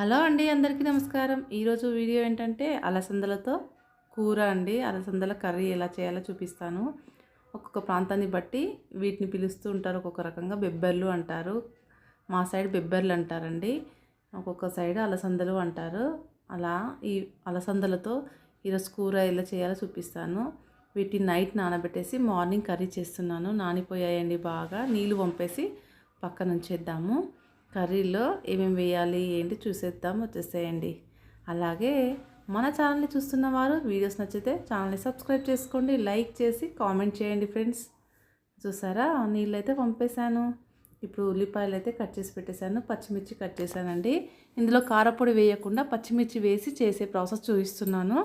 Hello అండి అందరికీ నమస్కారం. ఈరోజు వీడియో ఏంటంటే అలసందలతో కూర అండి. అలసందల కర్రీ ఎలా చేయాలో చూపిస్తాను. ఒక్కొక్క ప్రాంతాన్ని బట్టి వీటిని పిలుస్తూ ఉంటారు. ఒక్కొక్క రకంగా బెబ్బర్లు అంటారు. మా సైడ్ బెబ్బర్లు అంటారండి. ఒక్కొక్క సైడ్ అలసందలు అంటారు. అలా ఈ అలసందలతో ఈరోజు కూర ఎలా చేయాలో చూపిస్తాను. వీటిని నైట్ నానబెట్టేసి మార్నింగ్ కర్రీ చేస్తున్నాను. నానిపోయాయండి బాగా. నీళ్ళు పంపేసి పక్కన ఉంచేద్దాము కర్రీలో ఏమేమి వేయాలి ఏంటి చూసేద్దాం వచ్చేసేయండి. అలాగే మన ఛానల్ని చూస్తున్న వారు వీడియోస్ నచ్చితే ఛానల్ని సబ్స్క్రైబ్ చేసుకోండి లైక్ చేసి కామెంట్ చేయండి ఫ్రెండ్స్. చూసారా? నీళ్ళు అయితే పంపేశాను. ఇప్పుడు ఉల్లిపాయలు అయితే కట్ చేసి పెట్టేశాను పచ్చిమిర్చి కట్ చేశానండి. ఇందులో కారపొడి వేయకుండా పచ్చిమిర్చి వేసి చేసే ప్రాసెస్ చూపిస్తున్నాను.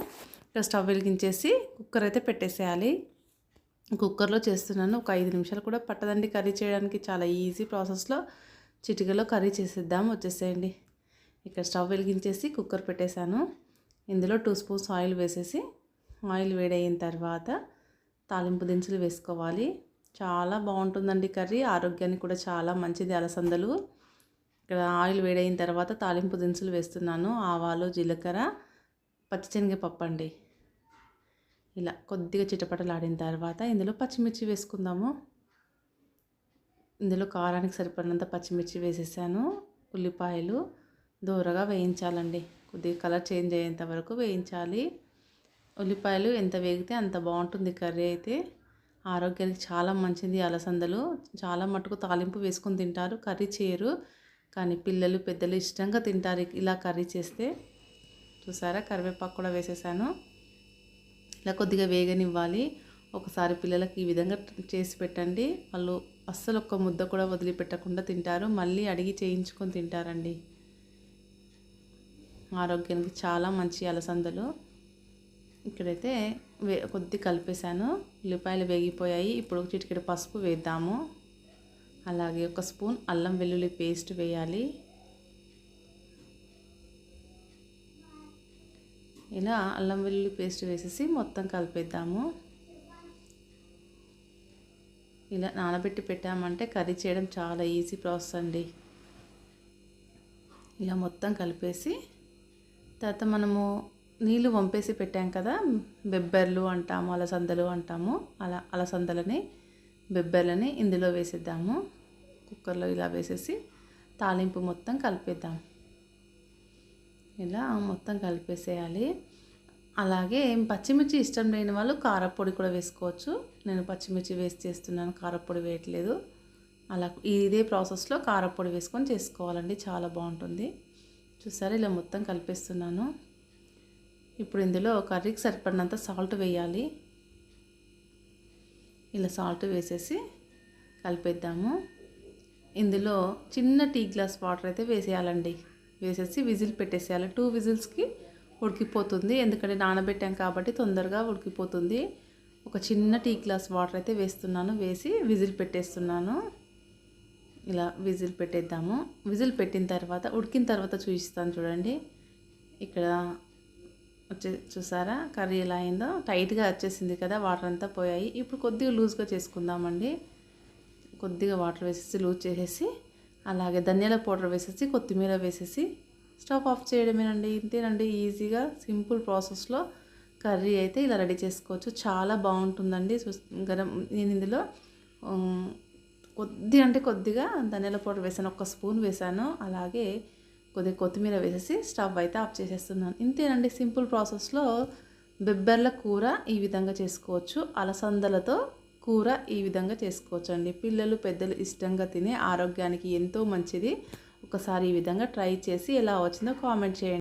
ఇక్కడ స్టవ్ వెలిగించేసి కుక్కర్ అయితే పెట్టేసేయాలి. కుక్కర్లో చేస్తున్నాను ఒక ఐదు నిమిషాలు కూడా పట్టదండి కర్రీ చేయడానికి. చాలా ఈజీ ప్రాసెస్లో చిటికలో కర్రీ చేసేద్దాం వచ్చేసేయండి. ఇక్కడ స్టవ్ వెలిగించేసి కుక్కర్ పెట్టేశాను. ఇందులో టూ స్పూన్స్ ఆయిల్ వేసేసి ఆయిల్ వేడైన తర్వాత తాలింపు దినుసులు వేసుకోవాలి. చాలా బాగుంటుందండి కర్రీ ఆరోగ్యానికి కూడా చాలా మంచిది అలసందలు. ఇక్కడ ఆయిల్ వేడైన తర్వాత తాలింపు దినుసులు వేస్తున్నాను. ఆవాలు జీలకర్ర పచ్చిశనగపప్పు అండి. ఇలా కొద్దిగా చిటపటలాడిన తర్వాత ఇందులో పచ్చిమిర్చి వేసుకుందాము. ఇందులో కారానికి సరిపడినంత పచ్చిమిర్చి వేసేసాను ఉల్లిపాయలు దూరగా వేయించాలండి. కొద్దిగా కలర్ చేంజ్ అయ్యేంత వరకు వేయించాలి. ఉల్లిపాయలు ఎంత వేగితే అంత బాగుంటుంది కర్రీ అయితే. ఆరోగ్యానికి చాలా మంచిది అలసందలు. చాలా మటుకు తాలింపు వేసుకొని తింటారు కర్రీ చేయరు. కానీ పిల్లలు పెద్దలు ఇష్టంగా తింటారు ఇలా కర్రీ చేస్తే. చూసారా? కరివేపాకు కూడా వేసేసాను. ఇలా కొద్దిగా వేగనివ్వాలి. ఒకసారి పిల్లలకి ఈ విధంగా చేసి పెట్టండి. వాళ్ళు అస్సలు ఒక్క ముద్ద కూడా వదిలిపెట్టకుండా తింటారు. మళ్ళీ అడిగి చేయించుకొని తింటారండి. ఆరోగ్యానికి చాలా మంచి అలసందలు. ఇక్కడైతే వే కొద్ది కలిపేశాను. ఉల్లిపాయలు వేగిపోయాయి. ఇప్పుడు చిటికెడు పసుపు వేద్దాము. అలాగే ఒక స్పూన్ అల్లం వెల్లుల్లి పేస్ట్ వేయాలి. ఇలా అల్లం వెల్లుల్లి పేస్ట్ వేసేసి మొత్తం కలిపేద్దాము. ఇలా నానబెట్టి పెట్టామంటే కర్రీ చేయడం చాలా ఈజీ ప్రాసెస్ అండి. ఇలా మొత్తం కలిపేసి తర్వాత మనము నీళ్ళు వంపేసి పెట్టాం కదా బెబ్బర్లు అంటాము అలసందలు అంటాము. అలా అలసందలని బెబ్బర్లని ఇందులో వేసేద్దాము. కుక్కర్లో ఇలా వేసేసి తాలింపు మొత్తం కలిపేద్దాం. ఇలా మొత్తం కలిపేసేయాలి. అలాగే పచ్చిమిర్చి ఇష్టం లేని వాళ్ళు కారపొడి కూడా వేసుకోవచ్చు. నేను పచ్చిమిర్చి వేసి చేస్తున్నాను కారపొడి వేయట్లేదు. అలా ఇదే ప్రాసెస్లో కారపొడి వేసుకొని చేసుకోవాలండి చాలా బాగుంటుంది. చూసారా ఇలా మొత్తం కలిపేస్తున్నాను. ఇప్పుడు ఇందులో కర్రీకి సరిపడినంత సాల్ట్ వేయాలి. ఇలా సాల్ట్ వేసేసి కలిపేద్దాము. ఇందులో చిన్న టీ గ్లాస్ వాటర్ అయితే వేసేయాలండి. వేసేసి విజిల్ పెట్టేసేయాలి. టూ విజిల్స్కి ఉడికిపోతుంది. ఎందుకంటే నానబెట్టాం కాబట్టి తొందరగా ఉడికిపోతుంది. ఒక చిన్న టీ గ్లాస్ వాటర్ అయితే వేస్తున్నాను. వేసి విజిల్ పెట్టేస్తున్నాను. ఇలా విజిల్ పెట్టేద్దాము. విజిల్ పెట్టిన తర్వాత ఉడికిన తర్వాత చూపిస్తాను చూడండి. ఇక్కడ వచ్చే చూసారా? కర్రీ ఎలా అయిందో? టైట్గా వచ్చేసింది కదా వాటర్ అంతా పోయాయి. ఇప్పుడు కొద్దిగా లూజ్గా చేసుకుందామండి. కొద్దిగా వాటర్ వేసేసి లూజ్ చేసేసి అలాగే ధనియాల పౌడర్ వేసేసి కొత్తిమీర వేసేసి స్టవ్ ఆఫ్ చేయడమేనండి. ఇంతేనండి ఈజీగా సింపుల్ ప్రాసెస్లో కర్రీ అయితే ఇలా రెడీ చేసుకోవచ్చు. చాలా బాగుంటుందండి. గరం నేను ఇందులో కొద్ది అంటే కొద్దిగా ధనియాల పౌడర్ వేసాను. ఒక స్పూన్ వేసాను. అలాగే కొద్దిగా కొత్తిమీర వేసేసి స్టవ్ అయితే ఆఫ్ చేసేస్తున్నాను. ఇంతేనండి సింపుల్ ప్రాసెస్లో బెబ్బెర్ల కూర ఈ విధంగా చేసుకోవచ్చు. అలసందలతో కూర ఈ విధంగా చేసుకోవచ్చు అండి పిల్లలు పెద్దలు ఇష్టంగా తినే ఆరోగ్యానికి ఎంతో మంచిది. ఒకసారి ఈ విధంగా ట్రై చేసి ఎలా వచ్చిందో కామెంట్ చేయండి.